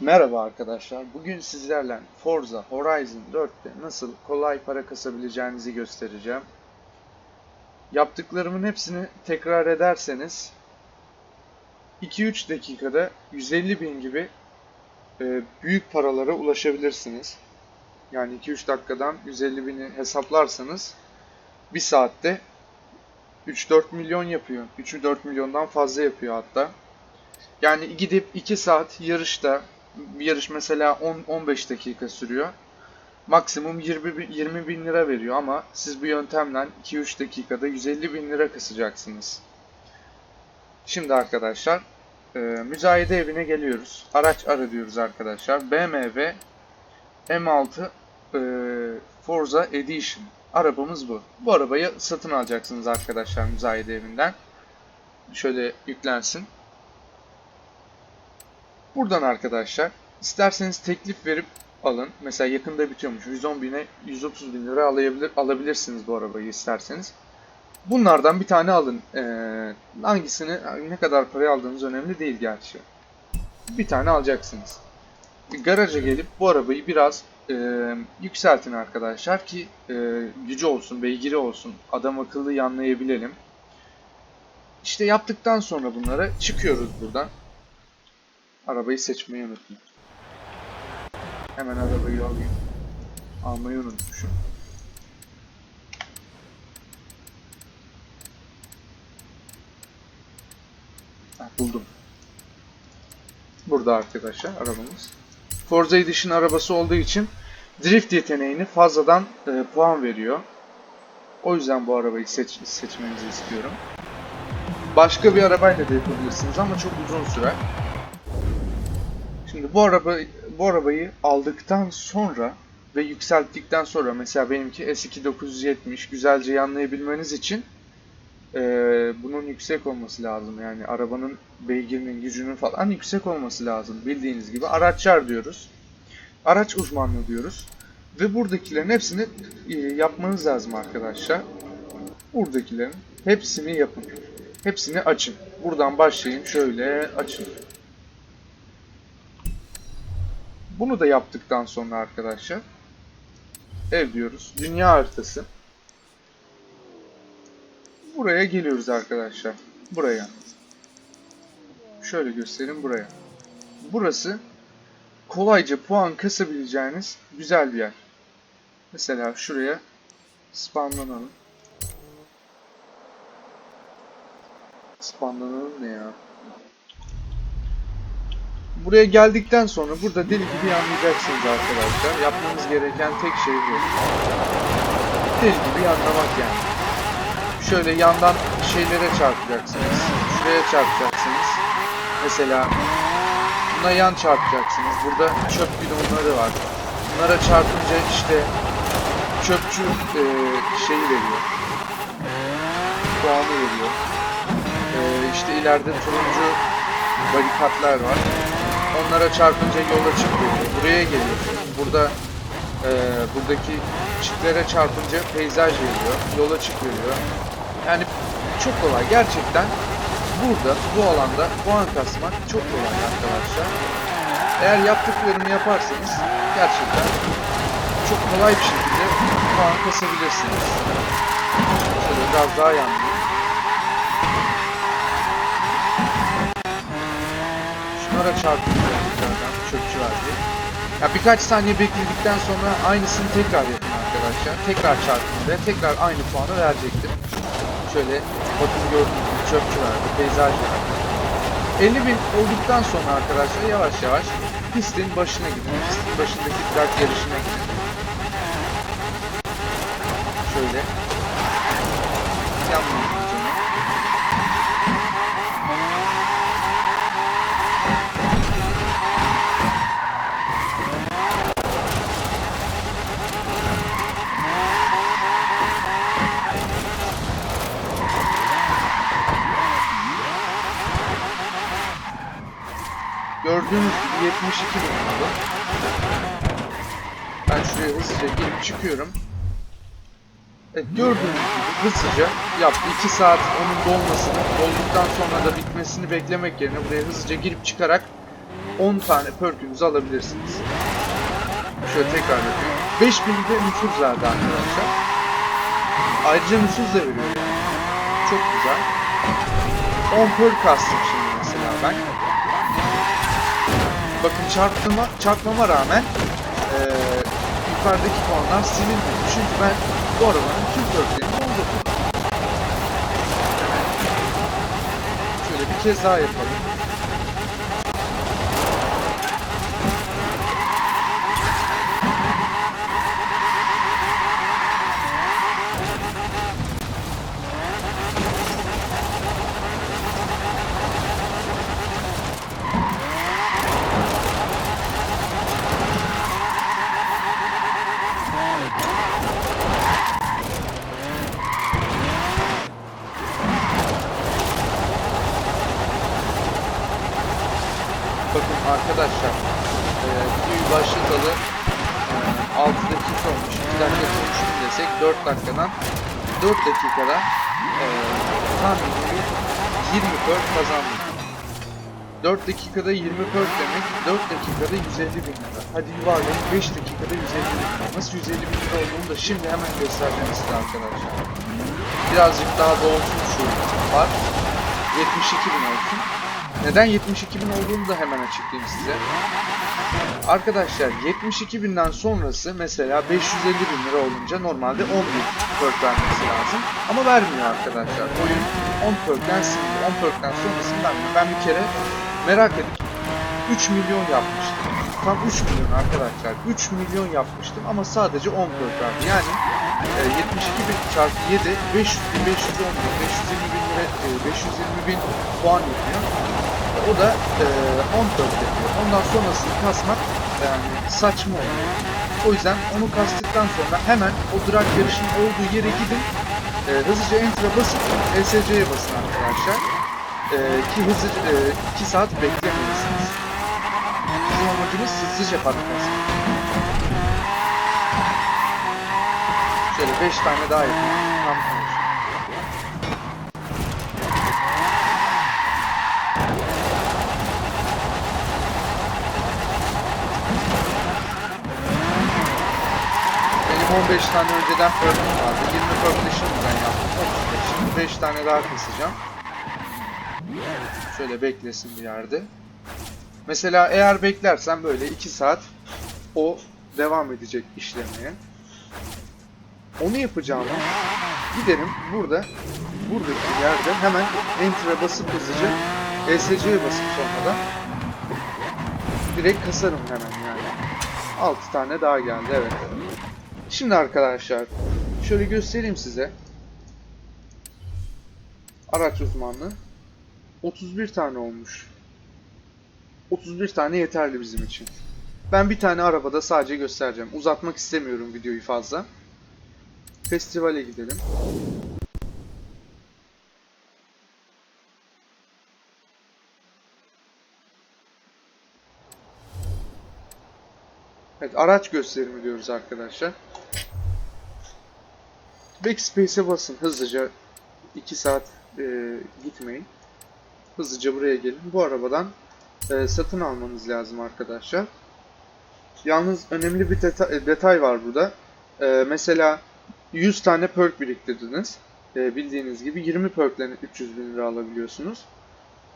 Merhaba arkadaşlar. Bugün sizlerle Forza Horizon 4'te nasıl kolay para kasabileceğinizi göstereceğim. Yaptıklarımın hepsini tekrar ederseniz 2-3 dakikada 150 bin gibi e, büyük paralara ulaşabilirsiniz. Yani 2-3 dakikadan 150 bini hesaplarsanız 1 saatte 3-4 milyon yapıyor. 3-4 milyondan fazla yapıyor hatta. Yani gidip 2 saat yarışta bir yarış mesela 10-15 dakika sürüyor. Maksimum 20 bin, 20 bin lira veriyor ama siz bu yöntemle 2-3 dakikada 150 bin lira kasacaksınız. Şimdi arkadaşlar e, müzayede evine geliyoruz. Araç ara diyoruz arkadaşlar. BMW M6 e, Forza Edition. Arabamız bu. Bu arabayı satın alacaksınız arkadaşlar müzayede evinden. Şöyle yüklensin. Buradan arkadaşlar isterseniz teklif verip alın. Mesela yakında bitiyormuş. 110 bine 130 bin lira alabilir, alabilirsiniz bu arabayı isterseniz. Bunlardan bir tane alın. Ee, hangisini ne kadar paraya aldığınız önemli değil gerçi. Bir tane alacaksınız. Garaja gelip bu arabayı biraz e, yükseltin arkadaşlar ki e, gücü olsun, beygiri olsun, adam akıllı yanlayabilelim. İşte yaptıktan sonra bunlara çıkıyoruz buradan. Arabayı seçmeyi unuttum. Hemen arabayı alayım. Almayı unutmuşum. Heh, buldum. Burada arkadaşlar arabamız. Forza Edition arabası olduğu için drift yeteneğini fazladan e, puan veriyor. O yüzden bu arabayı seç, seçmenizi istiyorum. Başka bir arabayla da yapabilirsiniz ama çok uzun sürer. Bu araba bu arabayı aldıktan sonra ve yükselttikten sonra mesela benimki S2970 güzelce yanlayabilmeniz için eee, bunun yüksek olması lazım. Yani arabanın beygirinin gücünün falan yüksek olması lazım. Bildiğiniz gibi araçlar diyoruz. Araç uzmanlığı diyoruz. Ve buradakilerin hepsini e, yapmanız lazım arkadaşlar. Buradakilerin hepsini yapın. Hepsini açın. Buradan başlayın. Şöyle açın. Bunu da yaptıktan sonra arkadaşlar ev diyoruz. Dünya haritası. Buraya geliyoruz arkadaşlar. Buraya. Şöyle göstereyim buraya. Burası kolayca puan kasabileceğiniz güzel bir yer. Mesela şuraya spamlanalım. Spamlanalım ne ya? Buraya geldikten sonra burada deli gibi yanlayacaksınız arkadaşlar. Yapmanız gereken tek şey bu. Deli gibi yanlamak yani. Şöyle yandan şeylere çarpacaksınız. Şuraya çarpacaksınız. Mesela buna yan çarpacaksınız. Burada çöp bidonları var. Bunlara çarpınca işte çöpçü e, şeyi veriyor. Puanı veriyor. E, işte ileride turuncu barikatlar var. Onlara çarpınca yol açık veriyor. Buraya geliyorsunuz. Burada e, buradaki çitlere çarpınca peyzaj veriyor. Yol açık veriyor. Yani çok kolay. Gerçekten burada bu alanda puan kasmak çok kolay arkadaşlar. Eğer yaptıklarımı yaparsanız gerçekten çok kolay bir şekilde puan kasabilirsiniz. Şöyle biraz daha yandım. Şunlara verdi. Ya birkaç saniye bekledikten sonra aynısını tekrar yapın arkadaşlar. Tekrar çarpın ve tekrar aynı puanı verecektir. Şöyle bakın gördüğünüz gibi çöpçü verdi, peyzaj verdi. 50 bin olduktan sonra arkadaşlar yavaş yavaş pistin başına gidin. Pistin başındaki track yarışına gidin. Şöyle. Yanmayın canım. Gördüğünüz gibi 72 bin oldu. Ben şuraya hızlıca girip çıkıyorum. Evet gördüğünüz gibi hızlıca yaptı. 2 saat onun dolmasını, dolduktan sonra da bitmesini beklemek yerine buraya hızlıca girip çıkarak 10 tane perkünüzü alabilirsiniz. Şöyle tekrar yapayım. 5000 de nüfuz verdi arkadaşlar. Ayrıca nüfuz da veriyor. Çok güzel. 10 perk kastım şimdi mesela ben. Bakın çarptığıma, çarpmama rağmen eee yukarıdaki puanlar silinmedi. Çünkü ben bu arabanın tüm perklerini doldurdum. Şöyle bir kez daha yapalım. Bakın arkadaşlar e, videoyu başlatalı e, 6 dakika olmuş, 2 dakika konuştum desek 4 dakikadan 4 dakikada e, tahmini 20 perk kazandım. 4 dakikada 20 perk demek 4 dakikada 150 bin lira. Hadi yuvarlayın 5 dakikada 150 bin lira. Nasıl 150 bin lira olduğunu da şimdi hemen göstereceğim size arkadaşlar. Birazcık daha dolsun şu var. 72 bin olsun. Neden 72 bin olduğunu da hemen açıklayayım size. Arkadaşlar 72 binden sonrası mesela 550 bin lira olunca normalde 10 bin perk vermesi lazım. Ama vermiyor arkadaşlar. Oyun 10 perkten sildi. 10 perkten sonrasını vermiyor. Ben bir kere merak edip 3 milyon yapmıştım. Tam 3 milyon arkadaşlar. 3 milyon yapmıştım ama sadece 10 perk verdi. Yani e, 72 bin çarpı 7 500 bin 510 bin 520 bin lira e, 520 bin puan yapıyor. O da e, 10 perk yapıyor. Ondan sonrasını kasmak yani saçma oluyor. O yüzden onu kastıktan sonra hemen o drag yarışının olduğu yere gidin. E, hızlıca enter'a basıp ESC'ye basın arkadaşlar. E, ki hızlı 2 saat beklemelisiniz. Bizim amacımız hızlıca patlasın. Şöyle 5 tane daha yapayım. Tam olsun. Benim 15 tane önceden perk'üm vardı. 20 perk'le şimdiden yaptım. 35. Şimdi 5 tane daha keseceğim. Şöyle beklesin bir yerde. Mesela eğer beklersen böyle 2 saat o devam edecek işlemeye. Onu yapacağım. Giderim burada buradaki yerde hemen Enter'a basıp hızlıca ESC'ye basıp sonra direkt kasarım hemen yani. 6 tane daha geldi evet. Şimdi arkadaşlar şöyle göstereyim size. Araç uzmanlığı 31 tane olmuş. 31 tane yeterli bizim için. Ben bir tane arabada sadece göstereceğim. Uzatmak istemiyorum videoyu fazla. Festivale gidelim. Evet araç gösterimi diyoruz arkadaşlar. Backspace'e basın hızlıca 2 saat e, gitmeyin. Hızlıca buraya gelin. Bu arabadan e, satın almanız lazım arkadaşlar. Yalnız önemli bir deta e, detay var burada. E, mesela 100 tane perk biriktirdiniz. E, bildiğiniz gibi 20 perkle 300 bin lira alabiliyorsunuz.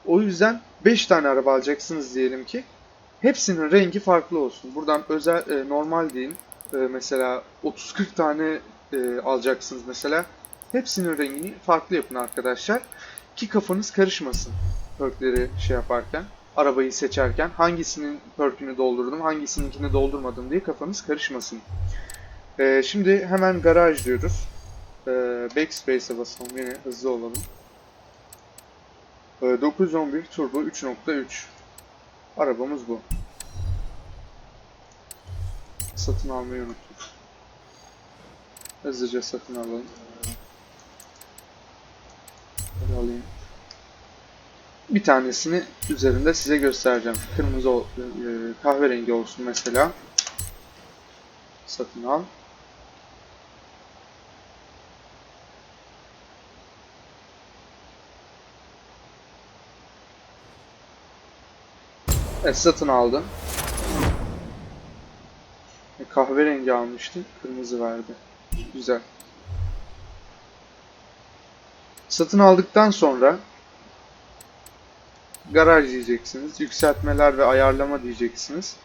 O yüzden 5 tane araba alacaksınız diyelim ki. Hepsinin rengi farklı olsun. Buradan özel e, normal deyin. E, mesela 30-40 tane e, alacaksınız mesela. Hepsinin rengini farklı yapın arkadaşlar. Ki kafanız karışmasın. Perkleri şey yaparken. Arabayı seçerken hangisinin perkünü doldurdum, hangisininkini doldurmadım diye kafanız karışmasın. E, şimdi hemen garaj diyoruz. E, backspace'e basalım yine hızlı olalım. E, 911 Turbo 3.3 Arabamız bu. Satın almayı unuttuk. Hızlıca satın alalım. Böyle alayım. Bir tanesini üzerinde size göstereceğim. Kırmızı, e, kahverengi olsun mesela. Satın al. Evet satın aldın. E, Kahverengi almıştın. Kırmızı verdi. Güzel. Satın aldıktan sonra garaj diyeceksiniz. Yükseltmeler ve ayarlama diyeceksiniz.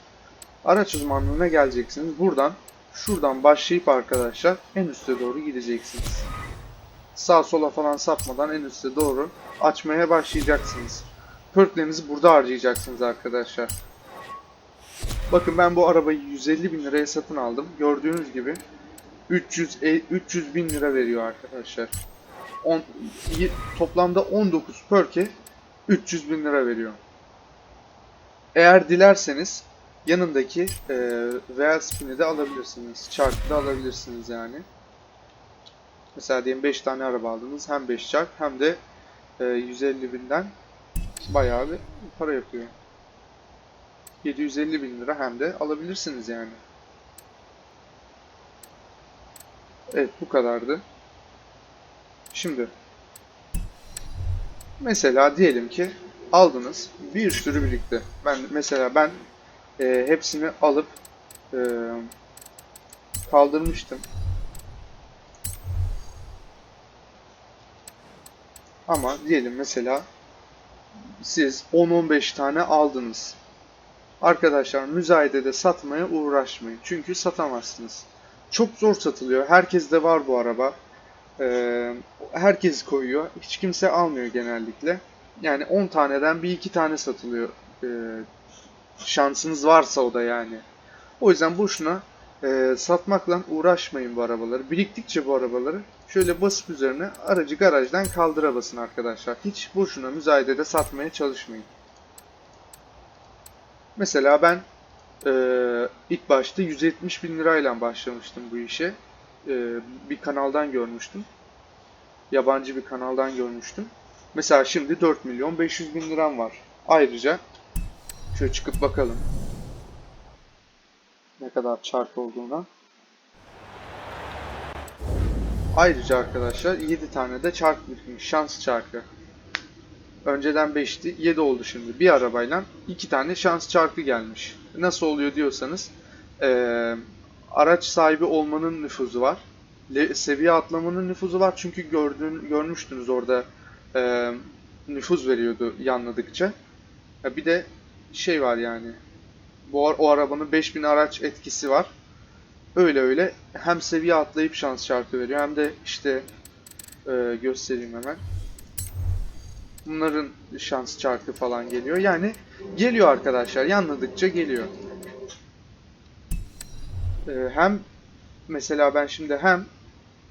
Araç uzmanlığına geleceksiniz. Buradan şuradan başlayıp arkadaşlar en üste doğru gideceksiniz. Sağ sola falan sapmadan en üste doğru açmaya başlayacaksınız. Perklerinizi burada harcayacaksınız arkadaşlar. Bakın ben bu arabayı 150 bin liraya satın aldım. Gördüğünüz gibi 300 e, 300 bin lira veriyor arkadaşlar. On, toplamda 19 perk'e 300 bin lira veriyor. Eğer dilerseniz yanındaki e, Real Spin'i de alabilirsiniz. Çarkı da alabilirsiniz yani. Mesela diyelim 5 tane araba aldınız. Hem 5 çark hem de e, 150 binden bayağı bir para yapıyor. 750 bin lira hem de alabilirsiniz yani. Evet bu kadardı. Şimdi mesela diyelim ki aldınız bir sürü birlikte. Ben mesela ben e, hepsini alıp e, kaldırmıştım. Ama diyelim mesela siz 10-15 tane aldınız. Arkadaşlar müzayedede satmaya uğraşmayın. Çünkü satamazsınız. Çok zor satılıyor. Herkeste var bu araba. Ee, herkes koyuyor. Hiç kimse almıyor genellikle. Yani 10 taneden bir iki tane satılıyor. Ee, şansınız varsa o da yani. O yüzden boşuna e, satmakla uğraşmayın bu arabaları. Biriktikçe bu arabaları şöyle basıp üzerine aracı garajdan kaldıra basın arkadaşlar. Hiç boşuna müzayedede satmaya çalışmayın. Mesela ben e, ilk başta 170 bin lirayla başlamıştım bu işe. E, bir kanaldan görmüştüm. Yabancı bir kanaldan görmüştüm. Mesela şimdi 4 milyon 500 bin liram var. Ayrıca şöyle çıkıp bakalım. Ne kadar çark olduğuna. Ayrıca arkadaşlar 7 tane de çark birikmiş. Şans çarkı. Önceden 5'ti. 7 oldu şimdi. Bir arabayla 2 tane şans çarkı gelmiş. Nasıl oluyor diyorsanız eee, araç sahibi olmanın nüfuzu var. Le- seviye atlamanın nüfuzu var. Çünkü gördüğün, görmüştünüz orada eee nüfuz veriyordu yanladıkça. Ya bir de şey var yani. Bu o arabanın 5000 araç etkisi var. Öyle öyle hem seviye atlayıp şans çarkı veriyor hem de işte eee, göstereyim hemen. Bunların şans çarkı falan geliyor. Yani geliyor arkadaşlar. Yanladıkça geliyor. Ee, hem mesela ben şimdi hem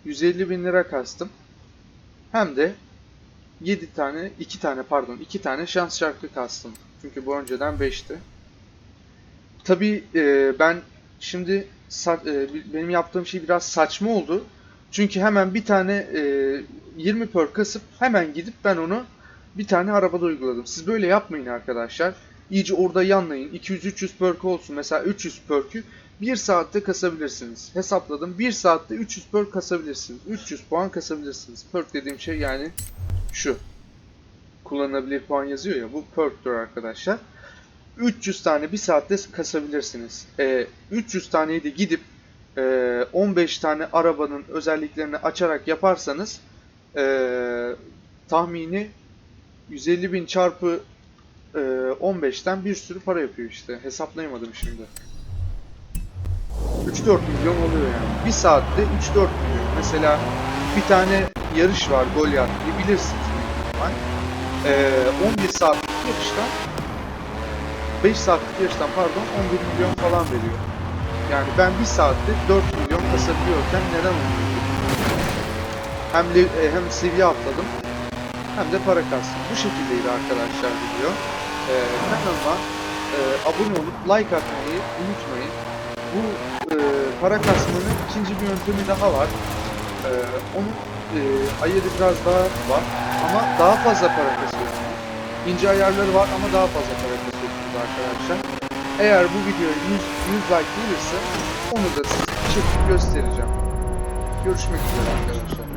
150 bin lira kastım hem de 7 tane 2 tane pardon 2 tane şans çarkı kastım. Çünkü bu önceden 5'ti. Tabii e, ben şimdi e, benim yaptığım şey biraz saçma oldu. Çünkü hemen bir tane e, 20 per kasıp hemen gidip ben onu bir tane arabada uyguladım. Siz böyle yapmayın arkadaşlar. İyice orada yanlayın. 200-300 perk olsun. Mesela 300 perk'ü 1 saatte kasabilirsiniz. Hesapladım. 1 saatte 300 perk kasabilirsiniz. 300 puan kasabilirsiniz. Perk dediğim şey yani şu. Kullanılabilir puan yazıyor ya. Bu perk'tür arkadaşlar. 300 tane 1 saatte kasabilirsiniz. Ee, 300 taneyi de gidip e, 15 tane arabanın özelliklerini açarak yaparsanız e, tahmini 150 bin çarpı e, 15'ten bir sürü para yapıyor işte. Hesaplayamadım şimdi. 3-4 milyon oluyor yani. Bir saatte 3-4 milyon. Mesela bir tane yarış var Goliath diye bilirsiniz büyük ihtimal. E, 11 saatlik yarıştan 5 saatlik yarıştan pardon 11 milyon falan veriyor. Yani ben bir saatte 4 milyon kasabiliyorken neden olmuyor? Hem, le- e, hem seviye atladım hem de para kastım. Bu şekildeydi arkadaşlar video. Ee, kanalıma e, abone olup like atmayı unutmayın. Bu e, para kasmanın ikinci bir yöntemi daha var. Ee, onun e, ayarı biraz daha var ama daha fazla para kasıyorsunuz. İnce ayarları var ama daha fazla para kasıyorsunuz arkadaşlar. Eğer bu videoya 100, 100 like gelirse onu da size çekip göstereceğim. Görüşmek üzere arkadaşlar.